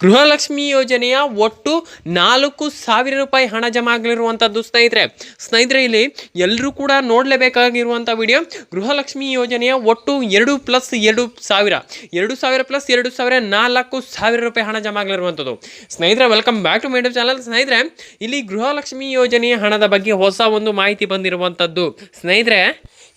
ಗೃಹಲಕ್ಷ್ಮಿ ಯೋಜನೆಯ ಒಟ್ಟು ನಾಲ್ಕು ಸಾವಿರ ರೂಪಾಯಿ ಹಣ ಜಮಾ ಆಗಲಿರುವಂಥದ್ದು ಸ್ನೇಹಿತರೆ ಸ್ನೇಹಿತರೆ, ಇಲ್ಲಿ ಎಲ್ಲರೂ ಕೂಡ ನೋಡಲೇಬೇಕಾಗಿರುವಂಥ ವಿಡಿಯೋ ಗೃಹಲಕ್ಷ್ಮಿ ಯೋಜನೆಯ ಒಟ್ಟು ಎರಡು ಪ್ಲಸ್ ಎರಡು ಸಾವಿರ. ಎರಡು ಸಾವಿರ ಪ್ಲಸ್ ಎರಡು ಸಾವಿರ ನಾಲ್ಕು ಸಾವಿರ ರೂಪಾಯಿ ಹಣ ಜಮಾ ಆಗಲಿರುವಂಥದ್ದು ಸ್ನೇಹಿತರೆ ವೆಲ್ಕಮ್ ಬ್ಯಾಕ್ ಟು ಮೈಡಮ್ ಚಾನಲ್ ಸ್ನೇಹಿತರೆ, ಇಲ್ಲಿ ಗೃಹಲಕ್ಷ್ಮಿ ಯೋಜನೆಯ ಹಣದ ಬಗ್ಗೆ ಹೊಸ ಒಂದು ಮಾಹಿತಿ ಬಂದಿರುವಂಥದ್ದು ಸ್ನೇಹಿತರೆ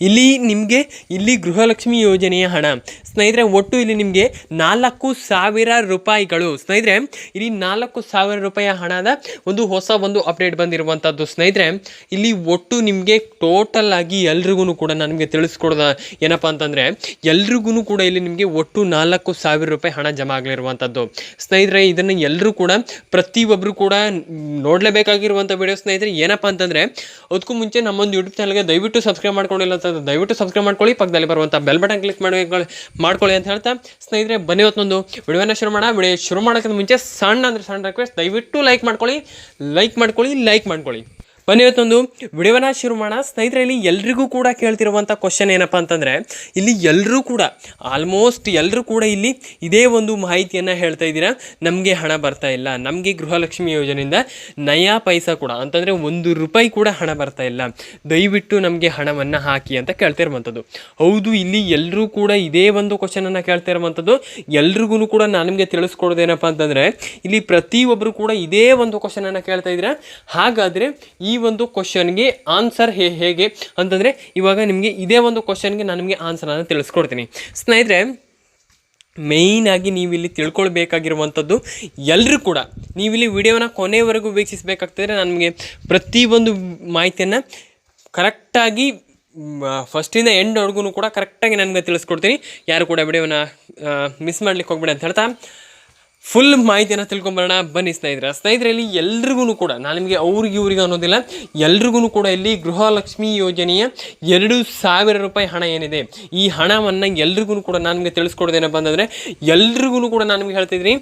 ಇಲ್ಲಿ ನಿಮಗೆ ಇಲ್ಲಿ ಗೃಹಲಕ್ಷ್ಮಿ ಯೋಜನೆಯ ಹಣ. ಸ್ನೇಹಿತರೆ, ಒಟ್ಟು ಇಲ್ಲಿ ನಿಮಗೆ ನಾಲ್ಕು ಸಾವಿರ ರೂಪಾಯಿಗಳು. ಸ್ನೇಹಿತರೆ, ಇಲ್ಲಿ ನಾಲ್ಕು ಸಾವಿರ ರೂಪಾಯಿ ಹಣದ ಒಂದು ಹೊಸ ಒಂದು ಅಪ್ಡೇಟ್ ಬಂದಿರುವಂಥದ್ದು ಸ್ನೇಹಿತರೆ, ಇಲ್ಲಿ ಒಟ್ಟು ನಿಮಗೆ ಟೋಟಲ್ ಆಗಿ ಎಲ್ರಿಗೂ ಕೂಡ ನನಗೆ ತಿಳಿಸ್ಕೊಡೋದ ಏನಪ್ಪ ಅಂತಂದರೆ ಎಲ್ರಿಗೂ ಕೂಡ ಇಲ್ಲಿ ನಿಮಗೆ ಒಟ್ಟು ನಾಲ್ಕು ಸಾವಿರ ರೂಪಾಯಿ ಹಣ ಜಮಾ ಆಗಲಿರುವಂಥದ್ದು ಸ್ನೇಹಿತರೆ, ಇದನ್ನು ಎಲ್ಲರೂ ಕೂಡ ಪ್ರತಿಯೊಬ್ಬರು ಕೂಡ ನೋಡಲೇಬೇಕಾಗಿರುವಂಥ ವಿಡಿಯೋ ಸ್ನೇಹಿತರೆ ಏನಪ್ಪ ಅಂತಂದರೆ, ಅದಕ್ಕೂ ಮುಂಚೆ ನಮ್ಮೊಂದು ಯೂಟ್ಯೂಬ್ ಚಾನಲ್ಗೆ ದಯವಿಟ್ಟು ಸಬ್ಸ್ಕ್ರೈಬ್ ಮಾಡ್ಕೊಂಡಿಲ್ಲ ಅಂತ ದಯವಿಟ್ಟು ಸಬ್ಸ್ಕ್ರೈಬ್ ಮಾಡ್ಕೊಳ್ಳಿ. ಪಕ್ಕದಲ್ಲಿ ಬರುವಂಥ ಬೆಲ್ ಬಟನ್ ಕ್ಲಿಕ್ ಮಾಡಿ ಮಾಡ್ಕೊಳ್ಳಿ ಅಂತ ಹೇಳ್ತಾ ಸ್ನೇಹಿತರೆ, ಬನ್ನಿ ಇವತ್ತೊಂದು ವಿಡಿಯೋನ ಶುರು ಮಾಡೋಣ. ವಿಡಿಯೋ ಶುರು ಮಾಡೋಕ್ಕಿಂತ ಮುಂಚೆ ಸಣ್ಣ ಅಂದರೆ ಸಣ್ಣ ರಿಕ್ವೆಸ್ಟ್ ದಯವಿಟ್ಟು ಲೈಕ್ ಮಾಡ್ಕೊಳ್ಳಿ. ಲೈಕ್ ಮಾಡ್ಕೊಳ್ಳಿ ಲೈಕ್ ಮಾಡ್ಕೊಳ್ಳಿ. ಬನ್ನಿ, ಇವತ್ತೊಂದು ವಿಡಿಯೋನ ಶುರು ಮಾಡೋಣ. ಸ್ನೇಹಿತರೆ, ಇಲ್ಲಿ ಎಲ್ರಿಗೂ ಕೂಡ ಕೇಳ್ತಿರುವಂಥ ಕ್ವಶನ್ ಏನಪ್ಪ ಅಂತಂದರೆ, ಇಲ್ಲಿ ಎಲ್ಲರೂ ಕೂಡ ಆಲ್ಮೋಸ್ಟ್ ಎಲ್ಲರೂ ಕೂಡ ಇಲ್ಲಿ ಇದೇ ಒಂದು ಮಾಹಿತಿಯನ್ನು ಹೇಳ್ತಾ ಇದ್ದೀರಾ. ನಮಗೆ ಹಣ ಬರ್ತಾ ಇಲ್ಲ, ನಮಗೆ ಗೃಹಲಕ್ಷ್ಮಿ ಯೋಜನೆಯಿಂದ ನಯಾ ಪೈಸಾ ಕೂಡ, ಅಂತಂದರೆ ಒಂದು ರೂಪಾಯಿ ಕೂಡ ಹಣ ಬರ್ತಾ ಇಲ್ಲ. ದಯವಿಟ್ಟು ನಮಗೆ ಹಣವನ್ನು ಹಾಕಿ ಅಂತ ಕೇಳ್ತಿರುವಂಥದ್ದು. ಹೌದು, ಇಲ್ಲಿ ಎಲ್ಲರೂ ಕೂಡ ಇದೇ ಒಂದು ಕ್ವಶನನ್ನು ಕೇಳ್ತಾ ಇರುವಂಥದ್ದು ಎಲ್ರಿಗೂ ಕೂಡ ನಾನು ನಿಮಗೆ ತಿಳಿಸ್ಕೊಡೋದೇನಪ್ಪ ಅಂತಂದರೆ, ಇಲ್ಲಿ ಪ್ರತಿಯೊಬ್ಬರು ಕೂಡ ಇದೇ ಒಂದು ಕ್ವಶನನ್ನು ಕೇಳ್ತಾ ಇದ್ದೀರಾ. ಹಾಗಾದರೆ ಒಂದು ಕ್ವಶನ್ಗೆ ಆನ್ಸರ್ ಹೇ, ಹೇಗೆ ಅಂತಂದರೆ ಇವಾಗ ನಿಮಗೆ ಇದೇ ಒಂದು ಕ್ವಶನ್ಗೆ ನಾನು ನಿಮಗೆ ಆನ್ಸರನ್ನು ತಿಳಿಸ್ಕೊಡ್ತೀನಿ. ಸ್ನೇಹಿತರೆ ಮೇಯ್ನಾಗಿ ನೀವಿಲ್ಲಿ ತಿಳ್ಕೊಳ್ಬೇಕಾಗಿರುವಂಥದ್ದು ಎಲ್ಲರೂ ಕೂಡ ನೀವಿಲ್ಲಿ ವಿಡಿಯೋನ ಕೊನೆವರೆಗೂ ವೀಕ್ಷಿಸಬೇಕಾಗ್ತದೆ ನಾನು ನಿಮಗೆ ಪ್ರತಿಯೊಂದು ಮಾಹಿತಿಯನ್ನು ಕರೆಕ್ಟಾಗಿ ಫಸ್ಟಿಂದ ಎಂಡ್ವರೆಗೂ ಕೂಡ ಕರೆಕ್ಟಾಗಿ ನನಗೆ ತಿಳಿಸ್ಕೊಡ್ತೀನಿ. ಯಾರು ಕೂಡ ವಿಡಿಯೋನ ಮಿಸ್ ಮಾಡ್ಲಿಕ್ಕೆ ಹೋಗ್ಬೇಡಿ ಅಂತ ಹೇಳ್ತಾ. ಫುಲ್ ಮಾಹಿತಿಯನ್ನು ತಿಳ್ಕೊಂಬರೋಣ. ಬನ್ನಿ ಸ್ನೇಹಿತರೆ. ಸ್ನೇಹಿತರೆ ಇಲ್ಲಿ ಎಲ್ರಿಗೂ ಕೂಡ, ನಾನು ನಿಮಗೆ ಅವ್ರಿಗೆ ಇವ್ರಿಗೆ ಅನ್ನೋದಿಲ್ಲ, ಎಲ್ರಿಗೂ ಕೂಡ ಇಲ್ಲಿ ಗೃಹಲಕ್ಷ್ಮಿ ಯೋಜನೆಯ ಎರಡು ಸಾವಿರ ರೂಪಾಯಿ ಹಣ ಏನಿದೆ, ಈ ಹಣವನ್ನು ಎಲ್ರಿಗೂ ಕೂಡ ನಾನು ನಿಮಗೆ ತಿಳಿಸ್ಕೊಡೋದೇನಪ್ಪ ಅಂತಂದರೆ ಎಲ್ರಿಗೂ ಕೂಡ ನಾನು ನಿಮಗೆ ಹೇಳ್ತಿದ್ದೀನಿ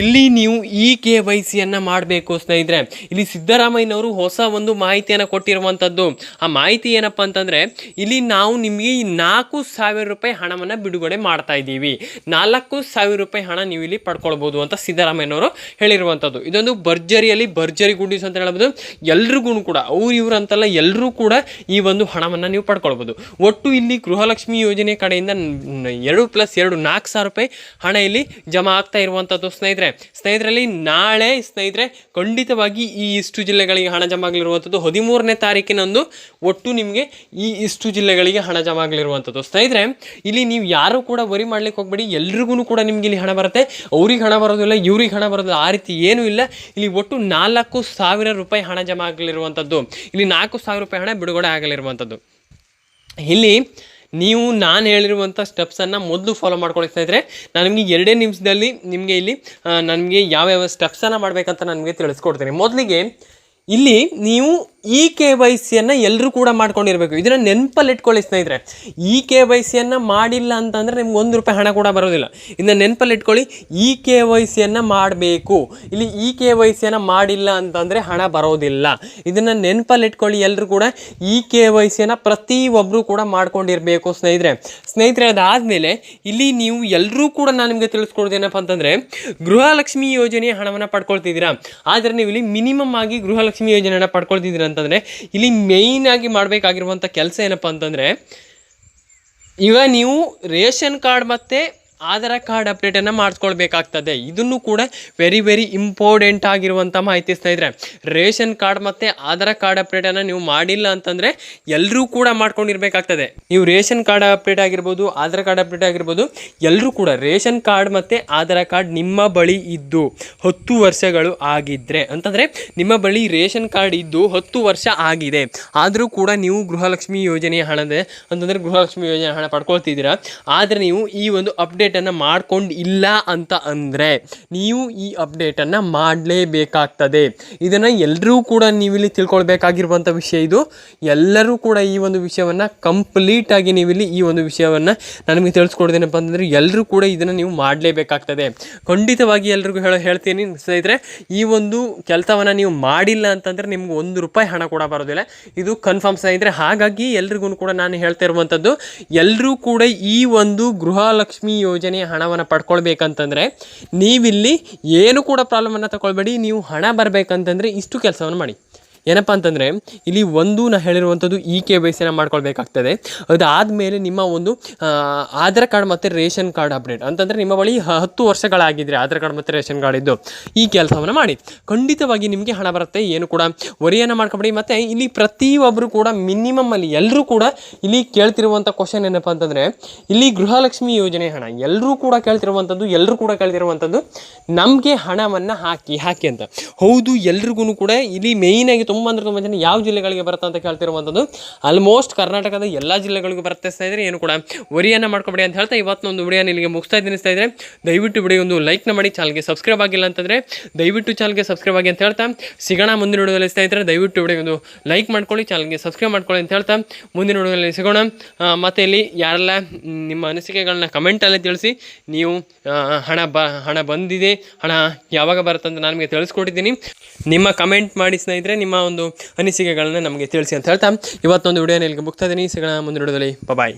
ಇಲ್ಲಿ ನೀವು ಇ ಕೆ ವೈ ಸಿಯನ್ನು ಮಾಡಬೇಕು ಸ್ನೇಹಿತರೆ. ಇಲ್ಲಿ ಸಿದ್ದರಾಮಯ್ಯನವರು ಹೊಸ ಒಂದು ಮಾಹಿತಿಯನ್ನು ಕೊಟ್ಟಿರುವಂಥದ್ದು ಆ ಮಾಹಿತಿ ಏನಪ್ಪ ಅಂತಂದರೆ, ಇಲ್ಲಿ ನಾವು ನಿಮಗೆ ನಾಲ್ಕು ಸಾವಿರ ರೂಪಾಯಿ ಹಣವನ್ನು ಬಿಡುಗಡೆ ಮಾಡ್ತಾ ಇದ್ದೀವಿ. ನಾಲ್ಕು ಸಾವಿರ ರೂಪಾಯಿ ಹಣ ನೀವು ಇಲ್ಲಿ ಪಡ್ಕೊಳ್ಬೋದು ಅಂತ ಸಿದ್ದರಾಮಯ್ಯನವರು ಹೇಳಿರುವಂಥದ್ದು ಇದೊಂದು ಭರ್ಜರಿಯಲ್ಲಿ ಭರ್ಜರಿ ಗುಂಡಿಸ್ ಅಂತ ಹೇಳ್ಬೋದು. ಎಲ್ರಿಗೂ ಕೂಡ, ಅವ್ರು ಇವ್ರು ಅಂತಲ್ಲ ಎಲ್ಲರೂ ಕೂಡ ಈ ಒಂದು ಹಣವನ್ನು ನೀವು ಪಡ್ಕೊಳ್ಬೋದು. ಒಟ್ಟು ಇಲ್ಲಿ ಗೃಹಲಕ್ಷ್ಮಿ ಯೋಜನೆ ಕಡೆಯಿಂದ ಎರಡು ಪ್ಲಸ್ ಎರಡು ನಾಲ್ಕು ಸಾವಿರ ರೂಪಾಯಿ ಹಣ ಇಲ್ಲಿ ಜಮಾ ಆಗ್ತಾ ಇರುವಂಥದ್ದು ಸ್ನೇಹಿತರೆ. ಸ್ನೇಹಿತರಲ್ಲಿ ನಾಳೆ ಸ್ನೇಹಿತರೆ, ಖಂಡಿತವಾಗಿ ಈ ಇಷ್ಟು ಜಿಲ್ಲೆಗಳಿಗೆ ಹಣ ಜಮಾ ಆಗಲಿರುವಂಥದ್ದು ಹದಿಮೂರನೇ ತಾರೀಕಿನಂದು ಒಟ್ಟು ನಿಮಗೆ ಈ ಇಷ್ಟು ಜಿಲ್ಲೆಗಳಿಗೆ ಹಣ ಜಮಾ ಆಗಲಿರುವಂಥದ್ದು ಸ್ನೇಹಿತರೆ, ಇಲ್ಲಿ ನೀವು ಯಾರು ಕೂಡ ವರಿ ಮಾಡ್ಲಿಕ್ಕೆ ಹೋಗ್ಬೇಡಿ ಎಲ್ರಿಗೂ ಕೂಡ ನಿಮ್ಗೆ ಇಲ್ಲಿ ಹಣ ಬರುತ್ತೆ. ಅವ್ರಿಗೆ ಹಣ ಬರೋದಿಲ್ಲ, ಇವ್ರಿಗೆ ಹಣ ಬರೋದಿಲ್ಲ, ಆ ರೀತಿ ಏನೂ ಇಲ್ಲ. ಇಲ್ಲಿ ಒಟ್ಟು ನಾಲ್ಕು ಸಾವಿರ ರೂಪಾಯಿ ಹಣ ಜಮಾ ಆಗಲಿರುವಂಥದ್ದು ಇಲ್ಲಿ ನಾಲ್ಕು ಸಾವಿರ ರೂಪಾಯಿ ಹಣ ಬಿಡುಗಡೆ ಆಗಲಿರುವಂಥದ್ದು. ಇಲ್ಲಿ ನೀವು ನಾನು ಹೇಳಿರುವಂಥ ಸ್ಟೆಪ್ಸನ್ನು ಮೊದಲು ಫಾಲೋ ಮಾಡ್ಕೊಳ್ಳಿ ಇದ್ದರೆ ನಾನು ನಿಮಗೆ ಎರಡೇ ನಿಮಿಷದಲ್ಲಿ ನಿಮಗೆ ಇಲ್ಲಿ ನನಗೆ ಯಾವ್ಯಾವ ಸ್ಟೆಪ್ಸನ್ನು ಮಾಡಬೇಕಂತ ನನಗೆ ತಿಳಿಸ್ಕೊಡ್ತೀನಿ. ಮೊದಲಿಗೆ ಇಲ್ಲಿ ನೀವು ಇ ಕೆ ವೈ ಸಿಯನ್ನು ಎಲ್ಲರೂ ಕೂಡ ಮಾಡ್ಕೊಂಡಿರಬೇಕು. ಇದನ್ನು ನೆನಪಲ್ಲಿ ಇಟ್ಕೊಳ್ಳಿ ಸ್ನೇಹಿತರೆ. ಇ ಕೆ ವೈ ಸಿಯನ್ನು ಮಾಡಿಲ್ಲ ಅಂತಂದರೆ ನಿಮ್ಗೆ ಒಂದು ರೂಪಾಯಿ ಹಣ ಕೂಡ ಬರೋದಿಲ್ಲ. ಇದನ್ನು ನೆನಪಲ್ಲಿ ಇಟ್ಕೊಳ್ಳಿ ಇ ಕೆ ವೈ ಸಿಯನ್ನು ಮಾಡಬೇಕು. ಇಲ್ಲಿ ಇ ಕೆ ವೈ ಸಿಯನ್ನು ಮಾಡಿಲ್ಲ ಅಂತಂದರೆ ಹಣ ಬರೋದಿಲ್ಲ. ಇದನ್ನು ನೆನಪಲ್ಲಿ ಇಟ್ಕೊಳ್ಳಿ ಎಲ್ಲರೂ ಕೂಡ. ಇ ಕೆ ವೈ ಸಿಯನ್ನು ಪ್ರತಿಯೊಬ್ಬರು ಕೂಡ ಮಾಡ್ಕೊಂಡಿರಬೇಕು ಸ್ನೇಹಿತರೆ. ಸ್ನೇಹಿತರೆ, ಅದಾದಮೇಲೆ ಇಲ್ಲಿ ನೀವು ಎಲ್ಲರೂ ಕೂಡ ನಾನು ನಿಮಗೆ ತಿಳಿಸ್ಕೊಡೋದೇನಪ್ಪ ಅಂತಂದರೆ, ಗೃಹಲಕ್ಷ್ಮಿ ಯೋಜನೆಯ ಹಣವನ್ನು ಪಡ್ಕೊಳ್ತಿದ್ದೀರಾ. ಆದರೆ ನೀವು ಇಲ್ಲಿ ಮಿನಿಮಮ್ ಆಗಿ ಗೃಹಲಕ್ಷ್ಮಿ ಯೋಜನೆಯನ್ನು ಪಡ್ಕೊಳ್ತಿದ್ದೀರಾ ಅಂತಂದರೆ ಇಲ್ಲಿ ಮೇಯ್ನ್ ಆಗಿ ಮಾಡಬೇಕಾಗಿರುವಂಥ ಕೆಲಸ ಏನಪ್ಪ ಅಂತಂದರೆ ಈಗ ನೀವು ರೇಷನ್ ಕಾರ್ಡ್ ಮತ್ತು ಆಧಾರ್ ಕಾರ್ಡ್ ಅಪ್ಡೇಟನ್ನು ಮಾಡಿಸ್ಕೊಳ್ಬೇಕಾಗ್ತದೆ. ಇದನ್ನು ಕೂಡ ವೆರಿ ವೆರಿ ಇಂಪಾರ್ಟೆಂಟ್ ಆಗಿರುವಂಥ ಮಾಹಿತಿ ಸ್ನೇಹಿತರೆ ರೇಷನ್ ಕಾರ್ಡ್ ಮತ್ತು ಆಧಾರ್ ಕಾರ್ಡ್ ಅಪ್ಡೇಟನ್ನು ನೀವು ಮಾಡಿಲ್ಲ ಅಂತಂದರೆ ಎಲ್ಲರೂ ಕೂಡ ಮಾಡ್ಕೊಂಡಿರ್ಬೇಕಾಗ್ತದೆ. ನೀವು ರೇಷನ್ ಕಾರ್ಡ್ ಅಪ್ಡೇಟ್ ಆಗಿರ್ಬೋದು, ಆಧಾರ್ ಕಾರ್ಡ್ ಅಪ್ಡೇಟ್ ಆಗಿರ್ಬೋದು ಎಲ್ಲರೂ ಕೂಡ ರೇಷನ್ ಕಾರ್ಡ್ ಮತ್ತು ಆಧಾರ್ ಕಾರ್ಡ್ ನಿಮ್ಮ ಬಳಿ ಇದ್ದು ಹತ್ತು ವರ್ಷಗಳು ಆಗಿದ್ದರೆ ಅಂತಂದರೆ ನಿಮ್ಮ ಬಳಿ ರೇಷನ್ ಕಾರ್ಡ್ ಇದ್ದು ಹತ್ತು ವರ್ಷ ಆಗಿದೆ. ಆದರೂ ಕೂಡ ನೀವು ಗೃಹಲಕ್ಷ್ಮಿ ಯೋಜನೆಯ ಹಣದ, ಅಂತಂದರೆ ಗೃಹಲಕ್ಷ್ಮಿ ಯೋಜನೆ ಹಣ ಪಡ್ಕೊಳ್ತಿದ್ದೀರಾ. ಆದರೆ ನೀವು ಈ ಒಂದು ಅಪ್ಡೇಟನ್ನು ಮಾಡ್ಕೊಂಡು ಇಲ್ಲ ಅಂತ ಅಂದರೆ ನೀವು ಈ ಅಪ್ಡೇಟನ್ನು ಮಾಡಲೇಬೇಕಾಗ್ತದೆ. ಇದನ್ನು ಎಲ್ಲರೂ ಕೂಡ ನೀವಿಲ್ಲಿ ತಿಳ್ಕೊಳ್ಬೇಕಾಗಿರುವಂಥ ವಿಷಯ ಇದು. ಎಲ್ಲರೂ ಕೂಡ ಈ ಒಂದು ವಿಷಯವನ್ನು ಕಂಪ್ಲೀಟಾಗಿ ನೀವಿಲ್ಲಿ ಈ ಒಂದು ವಿಷಯವನ್ನು ನನಗೆ ತಿಳಿಸ್ಕೊಡ್ದೇನಪ್ಪ ಅಂತಂದರೆ ಎಲ್ಲರೂ ಕೂಡ ಇದನ್ನು ನೀವು ಮಾಡಲೇಬೇಕಾಗ್ತದೆ. ಖಂಡಿತವಾಗಿ ಎಲ್ರಿಗೂ ಹೇಳ ಹೇಳ್ತೀನಿ ಸ್ನೇಹಿತರೆ, ಈ ಒಂದು ಕೆಲಸವನ್ನು ನೀವು ಮಾಡಿಲ್ಲ ಅಂತಂದರೆ ನಿಮ್ಗೆ ಒಂದು ರೂಪಾಯಿ ಹಣ ಕೂಡ ಬರೋದಿಲ್ಲ. ಇದು ಕನ್ಫರ್ಮ್ ಸ್ನೇಹಿತರೆ, ಹಾಗಾಗಿ ಎಲ್ರಿಗೂ ಕೂಡ ನಾನು ಹೇಳ್ತಾ ಇರುವಂಥದ್ದು ಎಲ್ಲರೂ ಕೂಡ ಈ ಒಂದು ಗೃಹಲಕ್ಷ್ಮಿ ಯೋಜನೆಯ ಹಣವನ್ನು ಪಡ್ಕೊಳ್ಬೇಕಂತಂದರೆ ನೀವಿಲ್ಲಿ ಏನು ಕೂಡ ಪ್ರಾಬ್ಲಮನ್ನು ತಗೊಳ್ಬೇಡಿ ನೀವು ಹಣ ಬರಬೇಕಂತಂದರೆ ಇಷ್ಟು ಕೆಲಸವನ್ನು ಮಾಡಿ. ಏನಪ್ಪ ಅಂತಂದರೆ, ಇಲ್ಲಿ ಒಂದು ನಾನು ಹೇಳಿರುವಂಥದ್ದು ಇ ಕೆ ವೈ ಸಿನ ಮಾಡ್ಕೊಳ್ಬೇಕಾಗ್ತದೆ. ಅದಾದಮೇಲೆ ನಿಮ್ಮ ಒಂದು ಆಧಾರ್ ಕಾರ್ಡ್ ಮತ್ತು ರೇಷನ್ ಕಾರ್ಡ್ ಅಪ್ಡೇಟ್. ಅಂತಂದರೆ ನಿಮ್ಮ ಬಳಿ ಹತ್ತು ವರ್ಷಗಳಾಗಿದ್ದರೆ ಆಧಾರ್ ಕಾರ್ಡ್ ಮತ್ತು ರೇಷನ್ ಕಾರ್ಡ್ ಇದ್ದು ಈ ಕೆಲಸವನ್ನು ಮಾಡಿ. ಖಂಡಿತವಾಗಿ ನಿಮಗೆ ಹಣ ಬರುತ್ತೆ, ಏನು ಕೂಡ ವರಿಯನ್ನು ಮಾಡ್ಕೊಬೇಡಿ. ಮತ್ತು ಇಲ್ಲಿ ಪ್ರತಿಯೊಬ್ಬರು ಕೂಡ ಮಿನಿಮಮ್ ಅಲ್ಲಿ ಎಲ್ಲರೂ ಕೂಡ ಇಲ್ಲಿ ಕೇಳ್ತಿರುವಂಥ ಕ್ವಶನ್ ಏನಪ್ಪ ಅಂತಂದರೆ, ಇಲ್ಲಿ ಗೃಹಲಕ್ಷ್ಮಿ ಯೋಜನೆ ಹಣ ಎಲ್ಲರೂ ಕೂಡ ಕೇಳ್ತಿರುವಂಥದ್ದು ಎಲ್ಲರೂ ಕೂಡ ಕೇಳ್ತಿರುವಂಥದ್ದು ನಮಗೆ ಹಣವನ್ನು ಹಾಕಿ ಹಾಕಿ ಅಂತ. ಹೌದು ಎಲ್ರಿಗೂ ಕೂಡ ಇಲ್ಲಿ ಮೇಯ್ನಾಗಿ ತುಂಬ ಅಂದ್ರೆ ತುಂಬ ಜನ ಯಾವ ಜಿಲ್ಲೆಗಳಿಗೆ ಬರುತ್ತೆ ಅಂತ ಕೇಳ್ತಿರುವಂಥದ್ದು ಆಲ್ಮೋಸ್ಟ್ ಕರ್ನಾಟಕದ ಎಲ್ಲ ಜಿಲ್ಲೆಗಳಿಗೂ ಬರುತ್ತೆ ಸ್ನೇಹಿತರೆ ಏನು ಕೂಡ ವರಿಯನ್ನು ಮಾಡ್ಕೊಬೇಡಿ ಅಂತ ಹೇಳ್ತಾ ಇವತ್ತೊಂದು ವಿಡಿಯೋ ಇಲ್ಲಿಗೆ ಮುಗಿಸ್ತಾ ಇದ್ದೀನಿ ಸ್ನೇಹಿತರೆ. ದಯವಿಟ್ಟು ವಿಡಿಯೋ ಒಂದು ಲೈಕ್ನ ಮಾಡಿ ಚಾನಲ್ಗೆ ಸಬ್ಸ್ಕ್ರೈಬ್ ಆಗಿಲ್ಲ ಅಂತಂದರೆ ದಯವಿಟ್ಟು ಚಾನಲ್ಗೆ ಸಬ್ಸ್ಕ್ರೈಬ್ ಆಗಿ ಅಂತ ಹೇಳ್ತಾ ಸಿಗೋಣ ಮುಂದಿನ ವಿಡಿಯೋದಲ್ಲಿ ಸ್ನೇಹಿತರೆ. ದಯವಿಟ್ಟು ವಿಡಿಯೋ ಒಂದು ಲೈಕ್ ಮಾಡ್ಕೊಳ್ಳಿ ಚಾನಲ್ಗೆ ಸಬ್ಸ್ಕ್ರೈಬ್ ಮಾಡ್ಕೊಳ್ಳಿ ಅಂತ ಹೇಳ್ತಾ ಮುಂದಿನ ವಿಡಿಯೋದಲ್ಲಿ ಸಿಗೋಣ. ಮತ್ತು ಇಲ್ಲಿ ಯಾರೆಲ್ಲ ನಿಮ್ಮ ಅನಿಸಿಕೆಗಳನ್ನ ಕಮೆಂಟಲ್ಲಿ ತಿಳಿಸಿ ನೀವು ಹಣ ಬ, ಹಣ ಬಂದಿದೆ, ಹಣ ಯಾವಾಗ ಬರುತ್ತೆ ಅಂತ ನಾನು ನಿಮಗೆ ತಿಳಿಸ್ಕೊಟ್ಟಿದ್ದೀನಿ. ನಿಮ್ಮ ಕಮೆಂಟ್ ಮಾಡಿ ಸ್ನೇಹಿತರೆ, ನಿಮ್ಮ ಒಂದು ಅನಿಸಿಕೆಗಳನ್ನ ನಮಗೆ ತಿಳಿಸಿ ಅಂತ ಹೇಳ್ತಾ. ಇವತ್ತೊಂದು ವಿಡಿಯೋ ಇಲ್ಲಿಗೆ ಮುಗ್ತಾ ಇದ್ದೀನಿ ಸಿಗೋಣ ಮುಂದಿನ ವಿಡಿಯೋದಲ್ಲಿ. ಬಾಯ್